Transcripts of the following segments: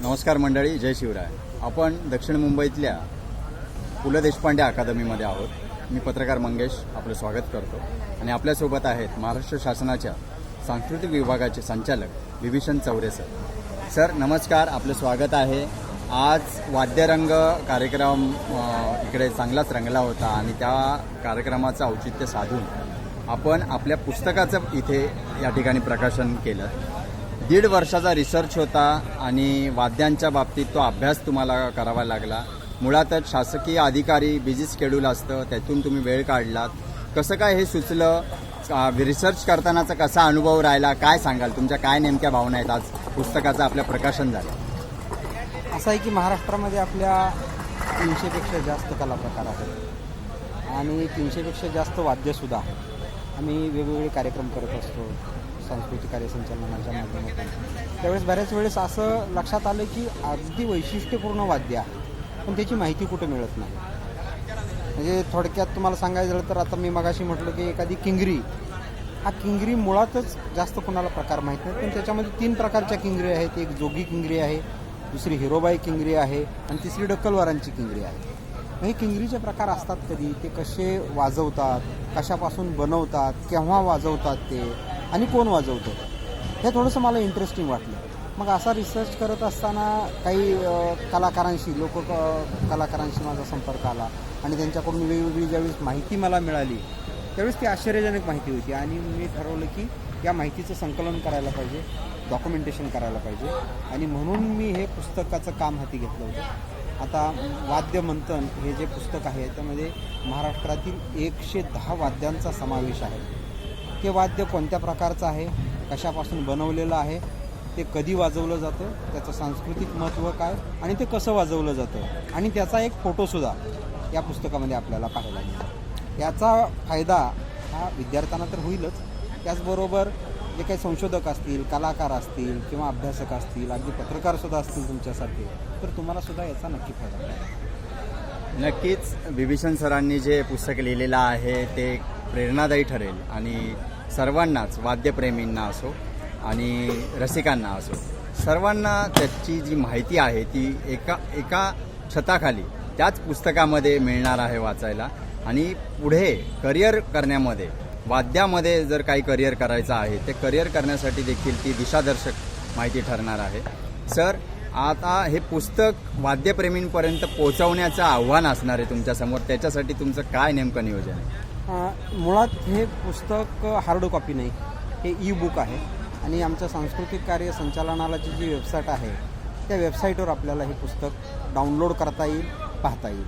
नमस्कार मंडळी जय शिवराय. आपण दक्षिण मुंबईतल्या पु ल देशपांडे अकादमीमध्ये आहोत. मी पत्रकार मंगेश आपलं स्वागत करतो. आणि आपल्यासोबत आहेत महाराष्ट्र शासनाच्या सांस्कृतिक विभागाचे संचालक विभीषण चौरे सर. सर नमस्कार आपलं स्वागत आहे. आज वाद्यरंग कार्यक्रम इकडे चांगलाच रंगला होता आणि त्या कार्यक्रमाचं औचित्य साधून आपण आपल्या पुस्तकाचं इथे या ठिकाणी प्रकाशन केलं. दीड वर्षाचा रिसर्च होता आणि वाद्यांच्या बाबतीत तो अभ्यास तुम्हाला करावा लागला. मुळातच शासकीय अधिकारी बिझी स्केड्यूल असतं त्यातून तुम्ही वेळ काढलात. कसं काय हे सुचलं? रिसर्च करतानाचा कसा अनुभव राहिला? काय सांगाल? तुमच्या काय नेमक्या भावना आहेत? आज पुस्तकाचं आपलं प्रकाशन झालं. असं आहे की महाराष्ट्रामध्ये आपल्या तीनशेपेक्षा जास्त कला प्रकार आहेत. आणि तीनशेपेक्षा जास्त वाद्यसुद्धा आहेत आम्ही वेगवेगळे कार्यक्रम करत असतो. सांस्कृतिक कार्यसंचालनाच्या माध्यमातून. त्यावेळेस बऱ्याच वेळेस असं लक्षात आलं की अगदी वैशिष्ट्यपूर्ण वाद्य आहे पण त्याची माहिती कुठं मिळत नाही. म्हणजे थोडक्यात तुम्हाला सांगायचं झालं तर आता मी मगाशी म्हटलं की एखादी किंगरी. हा किंगरी मुळातच जास्त कोणाला प्रकार माहीत नाही पण त्याच्यामध्ये तीन प्रकारच्या किंगरी आहेत. एक जोगी किंगरी आहे दुसरी हिरोबाई किंगरी आहे आणि तिसरी डक्कलवारांची किंगरी आहे. हे किंगरीचे प्रकार असतात कधी? ते कसे वाजवतात? कशापासून बनवतात? केव्हा वाजवतात ते? आणि कोण वाजवतो? हे थोडंसं मला इंटरेस्टिंग वाटलं. मग असा रिसर्च करत असताना काही कलाकारांशी लोक कलाकारांशी माझा संपर्क आला. आणि त्यांच्याकडून वेगवेगळी ज्यावेळेस माहिती मला मिळाली त्यावेळेस ती आश्चर्यजनक माहिती होती. आणि मी ठरवलं की या माहितीचं संकलन करायला पाहिजे डॉक्युमेंटेशन करायला पाहिजे. आणि म्हणून मी हे पुस्तकाचं काम हाती घेतलं होतं. आता वाद्य मंथन हे जे पुस्तक आहे त्यामध्ये महाराष्ट्रातील एकशे दहा वाद्यांचा समावेश आहे. ते वाद्य कोणत्या प्रकारचं आहे? कशापासून बनवलेलं आहे? ते कधी वाजवलं जातं? त्याचं सांस्कृतिक महत्त्व काय? आणि ते कसं वाजवलं जातं? आणि त्याचा एक फोटोसुद्धा या पुस्तकामध्ये आपल्याला पाहायला मिळतो. याचा फायदा हा विद्यार्थ्यांना तर होईलच. त्याचबरोबर जे काही संशोधक असतील कलाकार असतील किंवा अभ्यासक असतील अगदी पत्रकारसुद्धा असतील तुमच्यासारखे तर तुम्हाला सुद्धा याचा नक्की फायदा होईल. नक्कीच. विभीषण सरांनी जे पुस्तक लिहिलेलं आहे ते प्रेरणादायी ठरेल. आणि सर्वांनाच वाद्यप्रेमींना असो आणि रसिकांना असो सर्वांना त्याची जी माहिती आहे ती एका एका छताखाली त्याच पुस्तकामध्ये मिळणार आहे वाचायला. आणि पुढे करिअर करण्यामध्ये वाद्यामध्ये जर काही करिअर करायचं आहे ते करिअर करण्यासाठी देखील ती दिशादर्शक माहिती ठरणार आहे. सर आता हे पुस्तक वाद्यप्रेमींपर्यंत पोहोचवण्याचं आव्हान असणार आहे तुमच्यासमोर त्याच्यासाठी तुमचं काय नेमकं नियोजन आहे? मुळात हे पुस्तक हार्ड कॉपी नाही. हे ई बुक आहे. आणि आमच्या सांस्कृतिक कार्य संचालनालयाची जी वेबसाईट आहे त्या वेबसाईटवर आपल्याला हे पुस्तक डाउनलोड करता येईल पाहता येईल.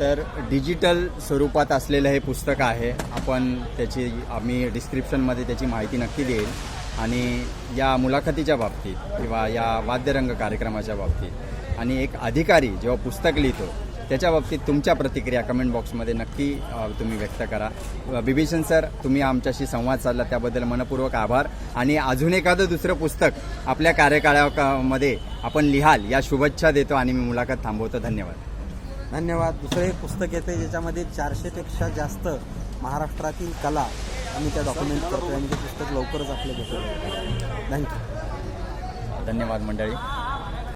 तर डिजिटल स्वरूपात असलेलं हे पुस्तक आहे. आपण त्याची आम्ही डिस्क्रिप्शनमध्ये त्याची माहिती नक्की देईल. आणि या मुलाखतीच्या बाबतीत किंवा या वाद्यरंग कार्यक्रमाच्या बाबतीत. आणि एक अधिकारी जेव्हा पुस्तक लिहितो त्याच्या बाबतीत तुमच्या प्रतिक्रिया कमेंट बॉक्समध्ये नक्की तुम्ही व्यक्त करा. बिभीषण सर तुम्ही आमच्याशी संवाद साधला त्याबद्दल मनपूर्वक आभार. आणि अजून एखादं दुसरं पुस्तक आपल्या कार्यकाळामध्ये आपण लिहाल या शुभेच्छा देतो आणि मी मुलाखत थांबवतो. धन्यवाद. धन्यवाद. दुसरं एक पुस्तक येते ज्याच्यामध्ये चारशेपेक्षा जास्त महाराष्ट्रातील कला आम्ही त्या डॉक्युमेंट करतो आणि ते पुस्तक लवकरच आपल्या घेतो थँक्यू धन्यवाद मंडळी.